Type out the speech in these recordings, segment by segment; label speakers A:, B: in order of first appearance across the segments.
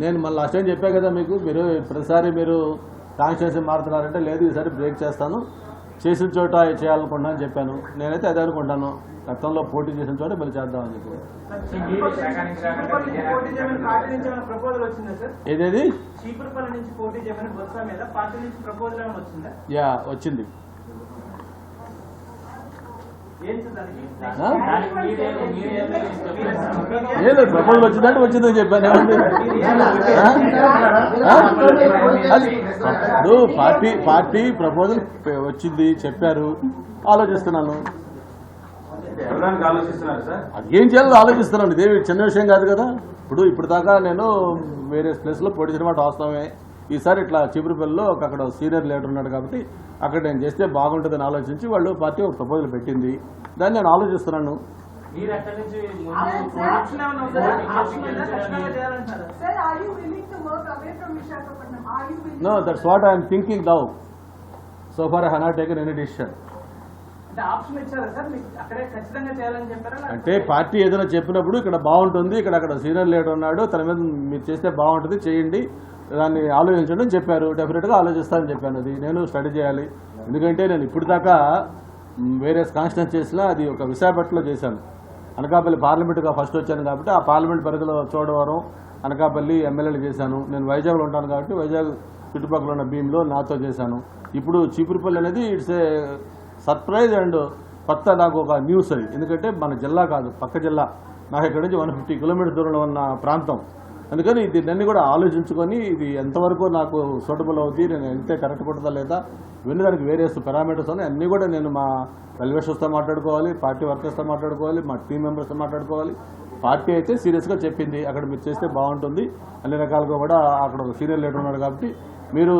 A: నేను మళ్ళీ last time చెప్పా కదా మీకు? మీరు ప్రతిసారి మీరు కాన్స్టిట్యూన్సీ మారుతున్నారంటే లేదు ఈసారి బ్రేక్ చేస్తాను. చేసిన చోట చేయాలనుకుంటున్నాను అని చెప్పాను. నేనైతే అదే అనుకుంటాను. గతంలో పోటీ చేసిన చోట మళ్ళీ చేద్దామని చెప్పి.
B: చీపురుపల్లి నుంచి పోటీ చేయమని పార్టీ నుంచి ఏమైనా ప్రపోజల్ వచ్చిందా సార్
A: ఏదేది
B: చీపురుపల్లి నుంచి పోటీ చేయమని బొత్స మీద పార్టీ నుంచి ప్రపోజల్ ఏమైనా వచ్చిందా
A: యా వచ్చింది
B: ఏం
A: ప్రపోజల్ వచ్చిందంటే వచ్చిందని చెప్పాను. ఇప్పుడు పార్టీ పార్టీ ప్రపోజల్ వచ్చింది చెప్పారు. ఆలోచిస్తున్నాను. ఏం చేయాలో ఆలోచిస్తున్నాను. ఇదేమి చిన్న విషయం కాదు కదా. ఇప్పుడు ఇప్పుడు దాకా నేను వేరే ప్లేస్లో పోటీ చేయడం మాట వాస్తవమే. ఈసారి ఇట్లా చిపురుపల్లిలో ఒక అక్కడ సీనియర్ లీడర్ ఉన్నాడు కాబట్టి అక్కడ నేను చేస్తే బాగుంటుందని ఆలోచించి వాళ్ళు పార్టీ ఒక ప్రపోజల్ పెట్టింది. దాన్ని నేను ఆలోచిస్తున్నాను? No that's what I'm thinking now so far I haven't taken any decision
B: అంటే ఆప్షన్ ఇచ్చారా సార్? మీకు అక్కడే ఖచ్చితంగా చేయాలని చెప్పారా? లేకపోతే-
A: అంటే పార్టీ ఏదైనా చెప్పినప్పుడు ఇక్కడ బాగుంటుంది. ఇక్కడ అక్కడ సీనియర్ లీడర్ ఉన్నాడు. తన మీద మీరు చేస్తే బాగుంటుంది. చేయండి. దాన్ని ఆలోచించడం చెప్పారు. డెఫినెట్గా ఆలోచిస్తానని చెప్పాను. అది నేను స్టడీ చేయాలి. ఎందుకంటే నేను ఇప్పుడు దాకా వేరే కాన్స్టిట్యున్సీస్లో అది ఒక విశాఖపట్నంలో చేశాను. అనకాపల్లి పార్లమెంట్గా ఫస్ట్ వచ్చాను కాబట్టి ఆ పార్లమెంట్ పరిధిలో చోడవరం అనకాపల్లి ఎమ్మెల్యేలు చేశాను. నేను వైజాగ్లో ఉంటాను కాబట్టి వైజాగ్ చుట్టుపక్కల ఉన్న భీమ్లో నాతో చేశాను. ఇప్పుడు చీపురుపల్లి అనేది ఇట్స్ ఏ సర్ప్రైజ్ అండ్ కొత్త నాకు ఒక న్యూస్ అది. ఎందుకంటే మన జిల్లా కాదు పక్క జిల్లా. నాకు ఇక్కడ నుంచి వన్ ఫిఫ్టీ కిలోమీటర్ దూరంలో ఉన్న ప్రాంతం. అందుకని దీన్ని కూడా ఆలోచించుకొని ఇది ఎంతవరకు నాకు సూటబుల్ అవుతుంది నేను వెళ్తే కరెక్ట్ పడుతుందా లేదా ఇవన్నీ దానికి వేరియస్ పారామీటర్స్ ఉన్నాయి. అన్నీ కూడా నేను మా వెల్వేషర్స్తో మాట్లాడుకోవాలి పార్టీ వర్కర్స్తో మాట్లాడుకోవాలి మా టీం మెంబర్స్తో మాట్లాడుకోవాలి. పార్టీ అయితే సీరియస్గా చెప్పింది. అక్కడ మీరు చేస్తే బాగుంటుంది. అన్ని రకాలుగా కూడా అక్కడ ఒక సీనియర్ లీడర్ ఉన్నాడు కాబట్టి మీరు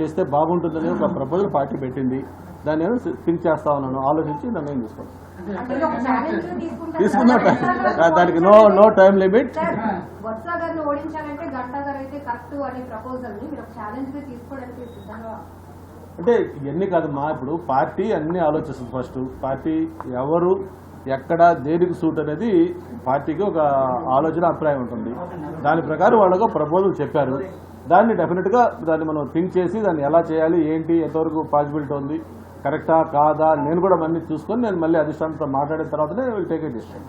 A: చేస్తే బాగుంటుందని ఒక ప్రపోజల్ పార్టీ పెట్టింది. దాన్ని నేను థింక్ చేస్తా ఉన్నాను. ఆలోచించి తీసుకోండి
C: ఒక ఛాలెంజ్ తీసుకుంటారు.
A: తీసుకున్న. దానికి నో నో టైం లిమిట్ అంటే ఇవన్నీ కాదు మా ఇప్పుడు పార్టీ అన్ని ఆలోచిస్తుంది ఫస్ట్ పార్టీ ఎవరు ఎక్కడ దేనికి సూట్ అనేది పార్టీకి ఒక ఆలోచన అభిప్రాయం ఉంటుంది. దాని ప్రకారం వాళ్ళకు ప్రపోజల్ చెప్పారు. దాన్ని డెఫినెట్గా దాన్ని మనం థింక్ చేసి దాన్ని ఎలా చేయాలి ఏంటి ఎంతవరకు పాసిబిలిటీ ఉంది కరెక్టా కాదా నేను కూడా మళ్ళీ చూసుకొని నేను మళ్ళీ అధిష్టానంతో మాట్లాడిన తర్వాతనే విల్ టేక్ ఏ డిసిషన్